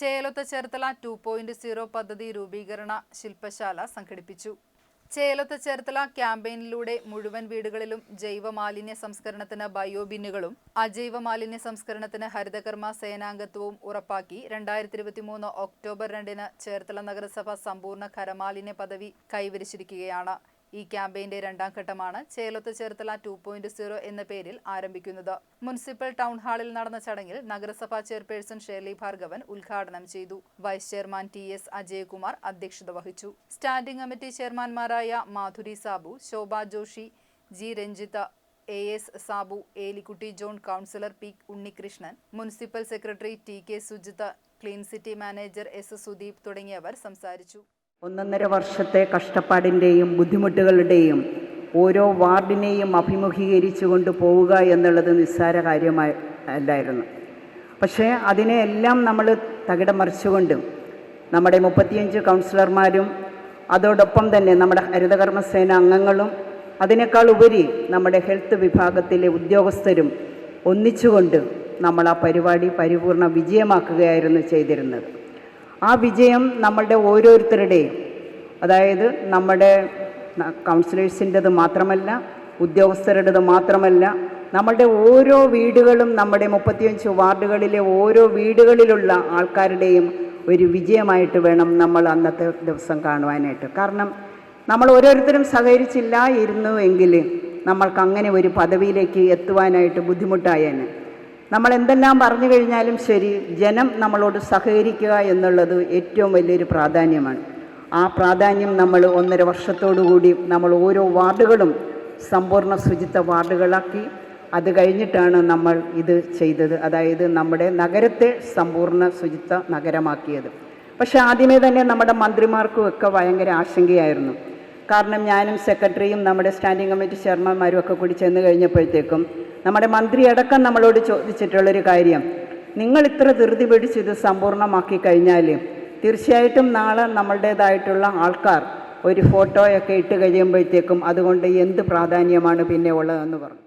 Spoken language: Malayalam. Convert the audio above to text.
ചേലൊത്ത ചേർത്തല ടു പോയിന്റ് സീറോ പദ്ധതി രൂപീകരണ ശില്പശാല സംഘടിപ്പിച്ചു. ചേലത്ത് ചേർത്തല ക്യാമ്പയിനിലൂടെ മുഴുവൻ വീടുകളിലും ജൈവ മാലിന്യ സംസ്കരണത്തിന് ബയോബിന്നുകളും അജൈവ മാലിന്യ സംസ്കരണത്തിന് ഹരിതകർമ്മ സേനാംഗത്വവും ഉറപ്പാക്കി രണ്ടായിരത്തി ഇരുപത്തിമൂന്ന് ഒക്ടോബർ രണ്ടിന് ചേർത്തല നഗരസഭ സമ്പൂർണ ഖരമാലിന്യ പദവി കൈവരിച്ചിരിക്കുകയാണ്. ഈ ക്യാമ്പയിന്റെ രണ്ടാം ഘട്ടമാണ് ചേലത്ത് ചേർത്തല ടു പോയിന്റ് സീറോ എന്ന പേരിൽ ആരംഭിക്കുന്നത്. മുനിസിപ്പൽ ടൗൺ ഹാളിൽ നടന്ന ചടങ്ങിൽ നഗരസഭാ ചെയർപേഴ്സൺ ഷേർലി ഭാർഗവൻ ഉദ്ഘാടനം ചെയ്തു. Vice chairman T S Ajayakumar അധ്യക്ഷത വഹിച്ചു. Standing committee ചെയർമാൻമാരായ Madhuri Sabu Shobha Joshi G Ranjitha A S Sabu Elikutty John councillor P Unnikrishnan municipal secretary T K Sujith clean city manager S Sudeep തുടങ്ങിയവർ സംസാരിച്ചു. ഒന്നൊന്നര വർഷത്തെ കഷ്ടപ്പാടിന്റെയും ബുദ്ധിമുട്ടുകളുടെയും ഓരോ വാർഡിനെയും അഭിമുഖീകരിച്ചു കൊണ്ട് പോവുക എന്നുള്ളത് നിസ്സാര കാര്യമായി അല്ലായിരുന്നു. പക്ഷേ അതിനെയെല്ലാം നമ്മൾ തകിടം മറിച്ചുകൊണ്ട് നമ്മുടെ മുപ്പത്തിയഞ്ച് കൗൺസിലർമാരും അതോടൊപ്പം തന്നെ നമ്മുടെ ഹരിതകർമ്മസേന അംഗങ്ങളും അതിനേക്കാൾ ഉപരി നമ്മുടെ ഹെൽത്ത് വിഭാഗത്തിലെ ഉദ്യോഗസ്ഥരും ഒന്നിച്ചുകൊണ്ട് നമ്മൾ ആ പരിപാടി പരിപൂർണ വിജയമാക്കുകയായിരുന്നു ചെയ്തിരുന്നത്. ആ വിജയം നമ്മളുടെ ഓരോരുത്തരുടെയും. അതായത് നമ്മുടെ കൗൺസിലേഴ്സിന്റെത് മാത്രമല്ല ഉദ്യോഗസ്ഥരുടേത് മാത്രമല്ല നമ്മളുടെ ഓരോ വീടുകളും നമ്മുടെ മുപ്പത്തിയഞ്ച് വാർഡുകളിലെ ഓരോ വീടുകളിലുള്ള ആൾക്കാരുടെയും ഒരു വിജയമായിട്ട് വേണം നമ്മൾ അന്നത്തെ ദിവസം കാണുവാനായിട്ട്. കാരണം നമ്മൾ ഓരോരുത്തരും സഹകരിച്ചില്ല ഇരുന്നു എങ്കിൽ നമ്മൾക്ക് അങ്ങനെ ഒരു പദവിയിലേക്ക് എത്തുവാനായിട്ട് ബുദ്ധിമുട്ടായേനെ. നമ്മൾ എന്തെല്ലാം പറഞ്ഞു കഴിഞ്ഞാലും ശരി ജനം നമ്മളോട് സഹകരിക്കുക എന്നുള്ളത് ഏറ്റവും വലിയൊരു പ്രാധാന്യമാണ്. ആ പ്രാധാന്യം നമ്മൾ ഒന്നര വർഷത്തോടുകൂടി നമ്മൾ ഓരോ വാർഡുകളും സമ്പൂർണ ശുചിത്വ വാർഡുകളാക്കി. അത് കഴിഞ്ഞിട്ടാണ് നമ്മൾ ഇത് ചെയ്തത്. അതായത് നമ്മുടെ നഗരത്തെ സമ്പൂർണ ശുചിത്വ നഗരമാക്കിയത്. പക്ഷേ ആദ്യമേ തന്നെ നമ്മുടെ മന്ത്രിമാർക്കും ഒക്കെ ഭയങ്കര ആശങ്കയായിരുന്നു. കാരണം ഞാനും സെക്രട്ടറിയും നമ്മുടെ സ്റ്റാൻഡിംഗ് കമ്മിറ്റി ചെയർമാൻമാരും ഒക്കെ കൂടി ചെന്ന് കഴിഞ്ഞപ്പോഴത്തേക്കും നമ്മുടെ മന്ത്രി അടക്കം നമ്മളോട് ചോദിച്ചിട്ടുള്ളൊരു കാര്യം. നിങ്ങൾ ഇത്ര ധൃതി പിടിച്ച് ഇത് സമ്പൂർണമാക്കി കഴിഞ്ഞാൽ തീർച്ചയായിട്ടും നാളെ നമ്മളുടേതായിട്ടുള്ള ആൾക്കാർ ഒരു ഫോട്ടോയൊക്കെ ഇട്ട് കഴിയുമ്പോഴത്തേക്കും അതുകൊണ്ട് എന്ത് പ്രാധാന്യമാണ് പിന്നെ ഉള്ളതെന്ന് പറഞ്ഞു.